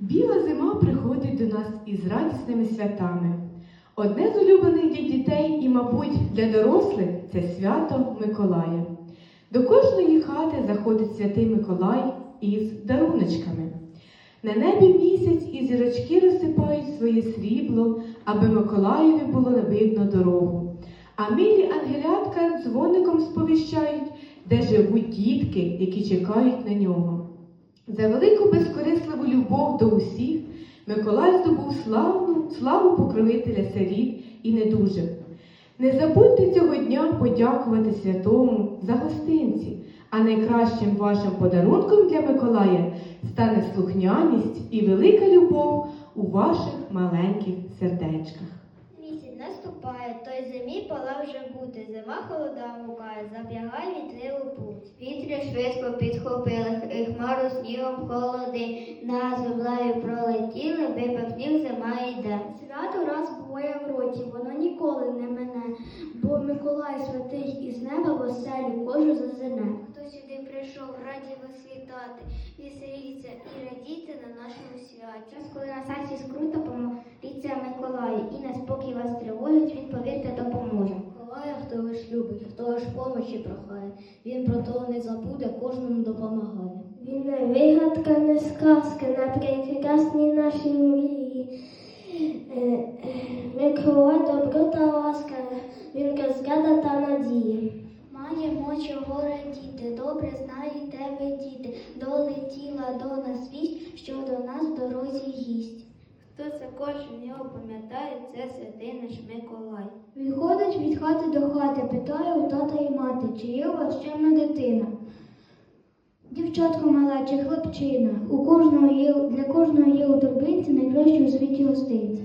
Біла зима приходить до нас із радісними святами. Одне з улюблених для дітей і, мабуть, для дорослих це свято Миколая. До кожної хати заходить святий Миколай із даруночками. На небі місяць і зірочки розсипають своє срібло, аби Миколаєві було видно дорогу. А милі ангелятка дзвоником сповіщають, де живуть дітки, які чекають на нього. За велику безкорисливу любов до усіх Миколай здобув славну славу покровителя сиріт і недужих. Не забудьте цього дня подякувати святому за гостинці, а найкращим вашим подарунком для Миколая стане слухняність і велика любов у ваших маленьких сердечках. Наступає, той зимі пора вже бути. Зима холода мукає, запрягай вітри у путь. Вітри швидко підхопили, і хмару снігом холоди. На землею пролетіли, випав сніг, зима йде. Свято раз буває в році, воно ніколи не мене, бо Миколай святий із неба в оселю кожу зазирне. Хто сюди прийшов, раді вас вітати, веселіться і радійте на нашому святі. Час, коли на серці скрута, Миколаю, і на спокій вас тривожить, він, повірте, допоможе. Миколая, хто лиш любить, хто лиш помочі прохає, він про того не забуде, кожному допомагає. Він не вигадка, не сказка, на прекрасні наші мрії. Е, е, Миколай добро та ласка, він розрада та надія. Маємо чого радіти, добре знаєте ви діти, долетіла до нас вість, що до нас в дорозі гість. Хто це кожен його пам'ятає, це святий наш Миколай. Відходить від хати до хати, питає у тата і мати, чи є у вас чемна дитина. Дівчатко мала чи хлопчина, у кожного є, для кожного є у торбинці найкращі у світі гостинці.